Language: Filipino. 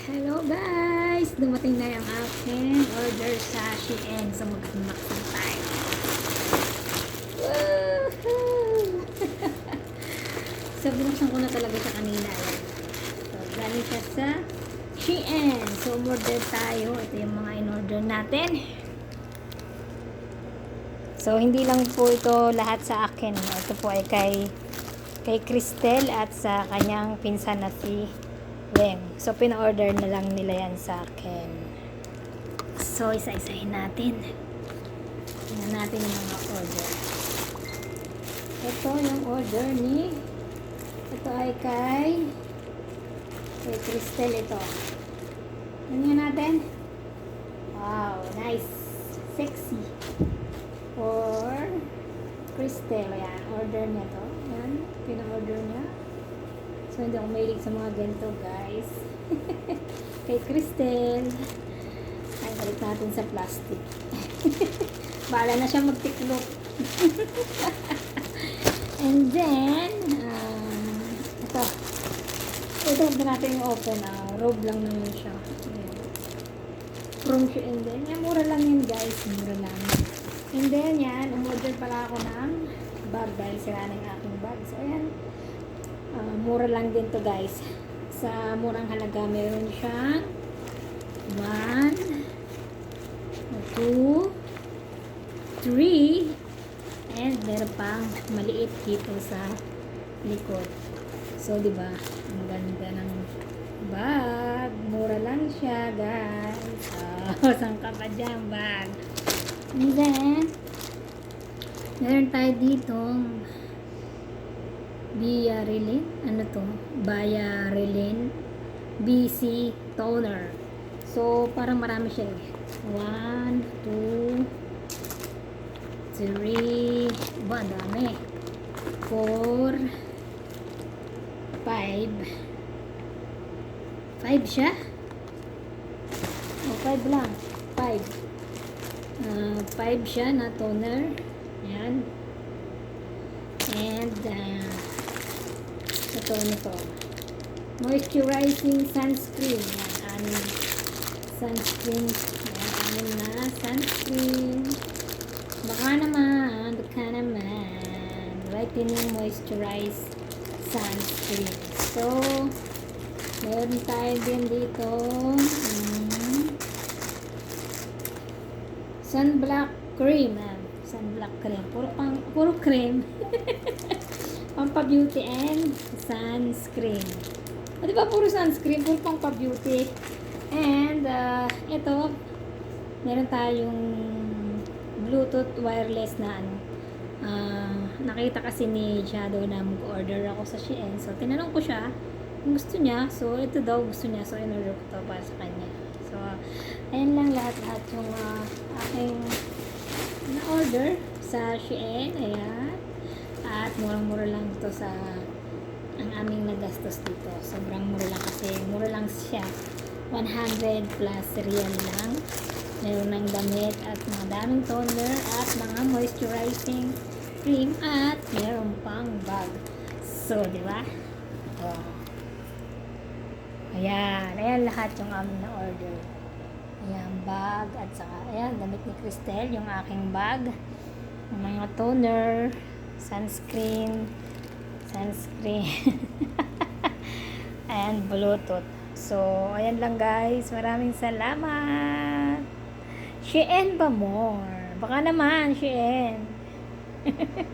Hello guys! Dumating na yung aking order sa Shein. So mag-unboxing tayo. So binuksan ko na talaga siya kanina. Ayan. So galing siya sa Shein. So umorder tayo. Ito yung mga in-order natin. So hindi lang po ito lahat sa akin. Ito po ay kay kay Cristel at sa kanyang pinsan na si Weng. So, pina-order na lang nila yan sa akin. So, isa-isahin natin. Tingnan natin yung mga order. Ito yung order ni ito ay kay kay Cristel ito. Tingnan natin. Wow, nice. Sexy. For Cristel. Ayan, order niya to. Ayan, pina-order niya. So, hindi ako mahilig sa mga ganito, guys. Kay Cristel. Ay, balik natin sa plastic. Bahala na siya magtiklop. And then, um, ito. Ito, na natin yung open. Ah. Robe lang naman siya. Ayan. From siya. And then, yan, mura lang yun, guys. Mura lang. And then, yan, umorder pala ako ng bag dahil sira na yung aking bag. So, ayan. Ah, mura lang din to guys. Sa murang halaga, meron siyang 1, 2, 3, and meron pang maliit dito sa likod. So, di ba? Ang ganda ng bag. Mura lang siya, guys. Oh, saan ka pa dyan, bag? And then, meron tayo ditong Biarilin, ano to? Biarilin BC toner. So, parang marami siya eh. One, two, three, ba, ang dami. Four, five. Five siya? Oh, five lang. Five. Ah, five siya na toner. Yan. And, uh, ito, ano to? Moisturizing sunscreen. Yan, anim. Sunscreen. Yan, anim na sunscreen. Baka naman, baka naman. Whitening moisturize sunscreen. So, meron tayo din dito. Um, sunblock cream. Ah, sunblock cream. Puro, pang, puro cream. Pampa-beauty and sunscreen. O, di ba puro sunscreen? Puro pang. And, uh, ito, meron tayong Bluetooth wireless na ano. Ah, nakita kasi ni Shadow na mag-order ako sa Shein. So, tinanong ko siya kung gusto niya. So, ito daw gusto niya. So, in-order ko to para sa kanya. So, ayan lang lahat-lahat yung ah, aking na-order sa Shein. Ayan. At murang-mura lang ito sa ang aming nagastos dito. Sobrang mura lang kasi mura lang siya. 100 plus real lang. Meron ng damit at mga daming toner at mga moisturizing cream at meron pang bag. So, di ba? Oh. Ayan. Ayan lahat yung aming na-order. Ayan, bag at saka, ayan, damit ni Cristel, yung aking bag. Mga toner, sunscreen, sunscreen, and bluetooth. So, ayan lang guys. Maraming salamat. Shein ba more? Baka naman, Shein.